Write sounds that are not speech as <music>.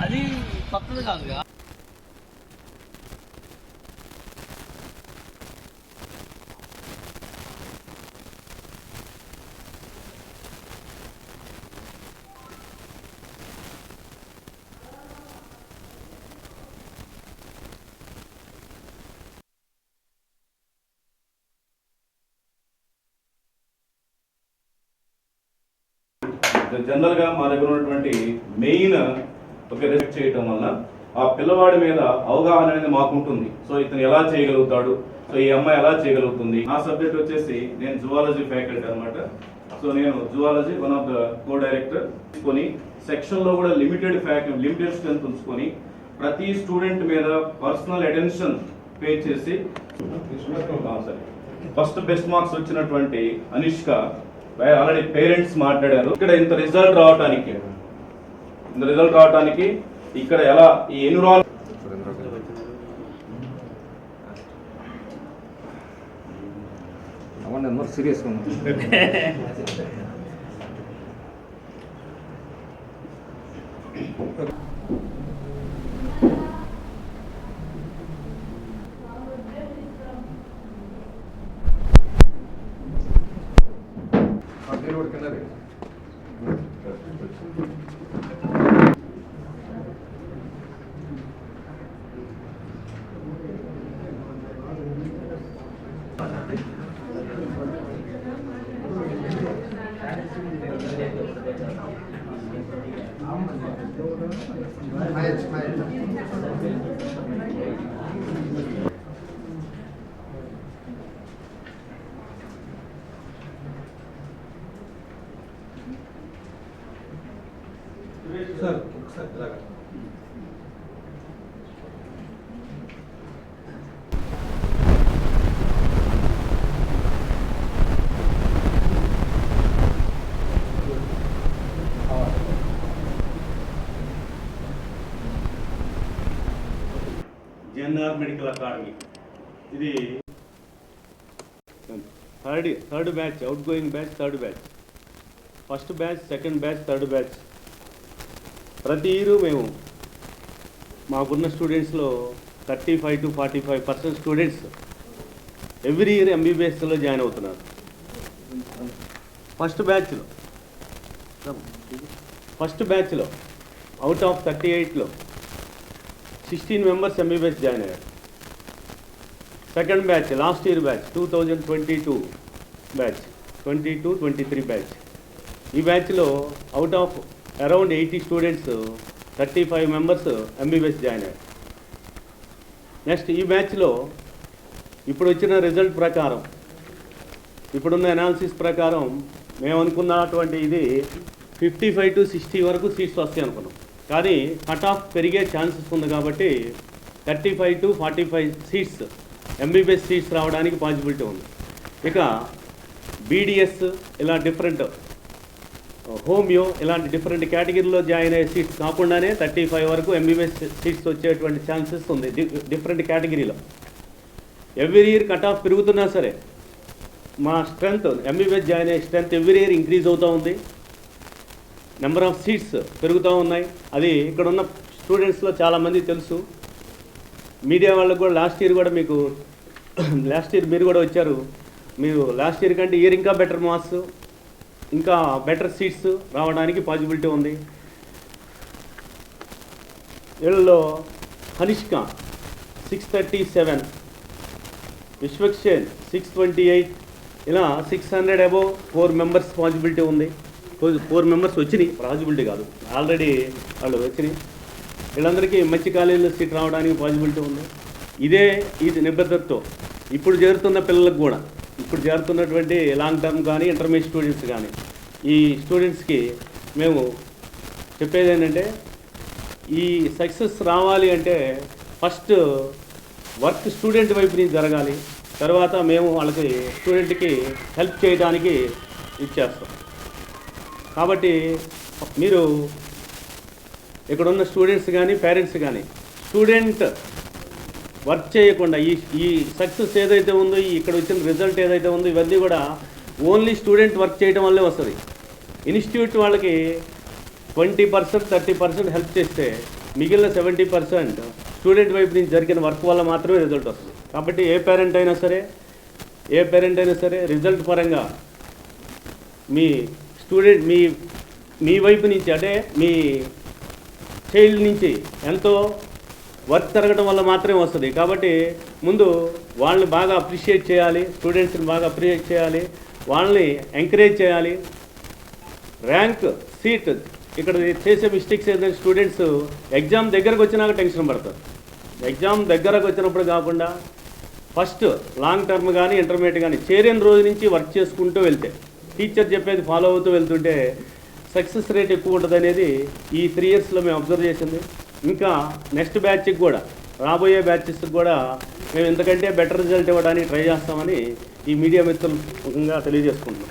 అది పక్కన కాదుగా. జనరల్గా మా దగ్గర ఉన్నటువంటి మెయిన్ ఒక రిస్క్ చేయటం వల్ల ఆ పిల్లవాడి మీద అవగాహన అనేది మాకు ఉంటుంది సో ఇతను ఎలా చేయగలుగుతాడు? సో ఈ అమ్మాయి ఎలా చేయగలుగుతుంది? నా సబ్జెక్ట్ వచ్చేసి నేను జువాలజీ ఫ్యాకల్టీ అన్నమాట. సో నేను zoology one of the co director తీసుకొని సెక్షన్లో కూడా లిమిటెడ్ ఫ్యాకల్టీ లిమిటెడ్ స్ట్రెంత్ ఉంచుకొని ప్రతి స్టూడెంట్ మీద పర్సనల్ అటెన్షన్ పే చేసి ఫస్ట్ బెస్ట్ మార్క్స్ వచ్చినటువంటి అనిష్క ఆల్రెడీ పేరెంట్స్ మాట్లాడారు. ఇక్కడ ఇంత రిజల్ట్ రావడానికి ఇంత రిజల్ట్ రావడానికి ఇక్కడ ఎలా ఈ ఎన్విరాన్ అవన్నీ <laughs> అందరూ సీరియస్గా ఉంది సార్ ఒకసారి ఇలాగా జెన్ఆర్ మెడికల్ అకాడమీ ఇది third third batch outgoing batch third batch first batch second batch third batch ప్రతి ఇయర్ మేము మాకున్న స్టూడెంట్స్లో thirty five to forty five percent students every year ఎంబీబీఎస్లో join అవుతున్నారు. ఫస్ట్ బ్యాచ్లో. ఫస్ట్ బ్యాచ్లో అవుట్ ఆఫ్ థర్టీ ఎయిట్లో sixteen members MBBS join అయ్యారు. Second batch last year batch two thousand twenty two batch twenty two twenty three batch. ఈ బ్యాచ్లో out of around eighty students thirty five members MBBS join అయ్యారు next ఈ బ్యాచ్లో ఇప్పుడు వచ్చిన result ప్రకారం ఇప్పుడున్న అనాలిసిస్ ప్రకారం మేము అనుకున్నటువంటి ఇది ఫిఫ్టీ ఫైవ్ టు సిక్స్టీ వరకు సీట్స్ వస్తాయి అనుకున్నాం. కానీ కట్ ఆఫ్ పెరిగే ఛాన్సెస్ ఉంది కాబట్టి thirty five to forty five seats MBBS seats రావడానికి పాసిబిలిటీ ఉంది. ఇక బీడిఎస్ ఇలా డిఫరెంట్ హోమియో ఇలాంటి డిఫరెంట్ కేటగిరీలో జాయిన్ అయ్యే సీట్స్ కాకుండానే థర్టీ ఫైవ్ వరకు ఎంబీబీఎస్ సీట్స్ వచ్చేటువంటి ఛాన్సెస్ ఉంది. డిఫరెంట్ కేటగిరీలో. ఎవ్రీ ఇయర్ కట్ ఆఫ్ పెరుగుతున్నా సరే మా స్ట్రెంగ్త్ ఎంబీబీఎస్ జాయిన్ అయ్యే స్ట్రెంగ్త్ ఎవ్రీ ఇయర్ ఇంక్రీజ్ అవుతూ ఉంది. నెంబర్ ఆఫ్ సీట్స్ పెరుగుతూ ఉన్నాయి. అది ఇక్కడ ఉన్న స్టూడెంట్స్లో చాలామంది తెలుసు. మీడియా వాళ్ళకు కూడా లాస్ట్ ఇయర్ కూడా మీకు లాస్ట్ ఇయర్ మీరు కూడా వచ్చారు. మీరు లాస్ట్ ఇయర్ కంటే ఇయర్ ఇంకా బెటర్ మార్క్స్ ఇంకా బెటర్ సీట్స్ రావడానికి పాసిబిలిటీ ఉంది. వీళ్ళలో Hanishka six thirty seven Vishwaksen six twenty eight ఇలా six hundred above four members possibility ఉంది. ఫోర్ మెంబర్స్ వచ్చినాయి పాసిబిలిటీ కాదు. ఆల్రెడీ వాళ్ళు వచ్చినాయి. వీళ్ళందరికీ మంచి కాలేజీలో సీట్ రావడానికి పాసిబిలిటీ ఉంది. ఇదే ఇది నిబద్ధతతో ఇప్పుడు చేరుతున్న పిల్లలకు కూడా ఇప్పుడు చేరుతున్నటువంటి లాంగ్ టర్మ్ కానీ ఇంటర్మీడియట్ స్టూడెంట్స్ కానీ ఈ స్టూడెంట్స్కి మేము చెప్పేది ఏంటంటే ఈ సక్సెస్ రావాలి అంటే ఫస్ట్ వర్క్ స్టూడెంట్ వైపు నుంచి జరగాలి. తర్వాత మేము వాళ్ళకి స్టూడెంట్కి హెల్ప్ చేయడానికి ఇచ్చేస్తాం. కాబట్టి మీరు ఇక్కడ ఉన్న స్టూడెంట్స్ కానీ పేరెంట్స్ కానీ స్టూడెంట్ వర్క్ చేయకుండా ఈ ఈ సక్సెస్ ఏదైతే ఉందో ఇక్కడ వచ్చిన రిజల్ట్ ఏదైతే ఉందో ఇవన్నీ కూడా ఓన్లీ స్టూడెంట్ వర్క్ చేయడం వల్లే వస్తుంది. ఇన్స్టిట్యూట్ వాళ్ళకి twenty percent thirty percent help చేస్తే మిగిలిన సెవెంటీ పర్సెంట్ స్టూడెంట్ వైపు నుంచి జరిగిన వర్క్ వల్ల మాత్రమే రిజల్ట్ వస్తుంది. కాబట్టి ఏ పేరెంట్ అయినా సరే ఏ పేరెంట్ అయినా సరే రిజల్ట్ పరంగా మీ స్టూడెంట్ మీ మీ వైపు నుంచి అంటే మీ చైల్డ్ నుంచి ఎంతో వర్క్ జరగడం వల్ల మాత్రమే వస్తుంది. కాబట్టి ముందు వాళ్ళని బాగా అప్రిషియేట్ చేయాలి స్టూడెంట్స్ని బాగా అప్రిషియేట్ చేయాలి వాళ్ళని ఎంకరేజ్ చేయాలి ర్యాంక్ సీట్. ఇక్కడ చేసే మిస్టేక్స్ ఏంటంటే స్టూడెంట్స్ ఎగ్జామ్ దగ్గరకు వచ్చినాక టెన్షన్ పడతారు. ఎగ్జామ్ దగ్గరకు వచ్చినప్పుడు కాకుండా ఫస్ట్ లాంగ్ టర్మ్ కానీ ఇంటర్మీడియట్ కానీ చేరిన రోజు నుంచి వర్క్ చేసుకుంటూ వెళ్తే టీచర్ చెప్పేది ఫాలో అవుతూ వెళ్తుంటే సక్సెస్ రేట్ ఎక్కువ ఉంటుంది అనేది ఈ త్రీ ఇయర్స్లో మేము అబ్జర్వ్ చేసింది. ఇంకా నెక్స్ట్ బ్యాచ్కి కూడా రాబోయే బ్యాచెస్కి కూడా మేము ఎంతకంటే బెటర్ రిజల్ట్ ఇవ్వడానికి ట్రై చేస్తామని ఈ మీడియా మిత్రులు ముఖంగా తెలియజేసుకుంటున్నాం.